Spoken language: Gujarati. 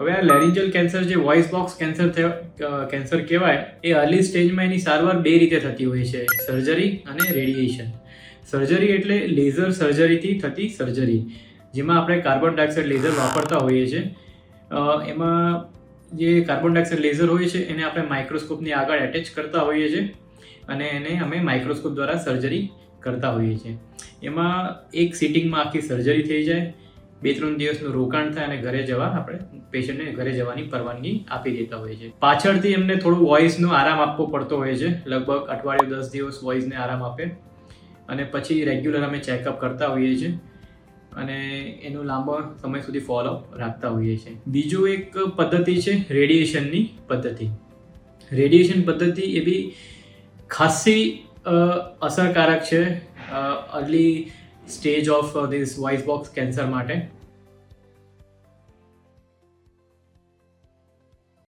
હવે આ લેરિન્જલ કેન્સર જે વોઇસ બોક્સ કેન્સર કેન્સર કહેવાય, એ અર્લી સ્ટેજમાં એની સારવાર બે રીતે થતી હોય છે. સર્જરી અને રેડિયેશન સર્જરી એટલે લેઝર સર્જરીથી થતી સર્જરી જેમાં આપણે કાર્બન ડાયોક્સાઇડ લેઝર વાપરતા હોઈએ છીએ એમાં જે કાર્બન ડાયોક્સાઇડ લેઝર હોય છે, એને આપણે માઇક્રોસ્કોપની આગળ એટેચ કરતા હોઈએ છીએ અને એને અમે માઇક્રોસ્કોપ દ્વારા સર્જરી કરતા હોઈએ છીએ એમાં એક સિટિંગમાં આખી સર્જરી થઈ જાય બે ત્રણ દિવસનું રોકાણ થાય અને ઘરે જવા આપણે પેશન્ટને ઘરે જવાની પરવાનગી આપી દેતા હોઈએ છીએ. પાછળથી એમને થોડું વોઇસનો આરામ આપવો પડતો હોય છે. લગભગ અઠવાડિયું દસ દિવસ વોઇસને આરામ આપે. અને પછી રેગ્યુલર અમે ચેકઅપ કરતા હોઈએ છીએ. અને એનું લાંબો સમય સુધી ફોલોઅપ રાખતા હોઈએ છીએ. બીજું એક પદ્ધતિ છે રેડિએશનની પદ્ધતિ. રેડિએશન પદ્ધતિ એ બી ખાસી અસરકારક છે. Early stage of this voice box cancer માટે.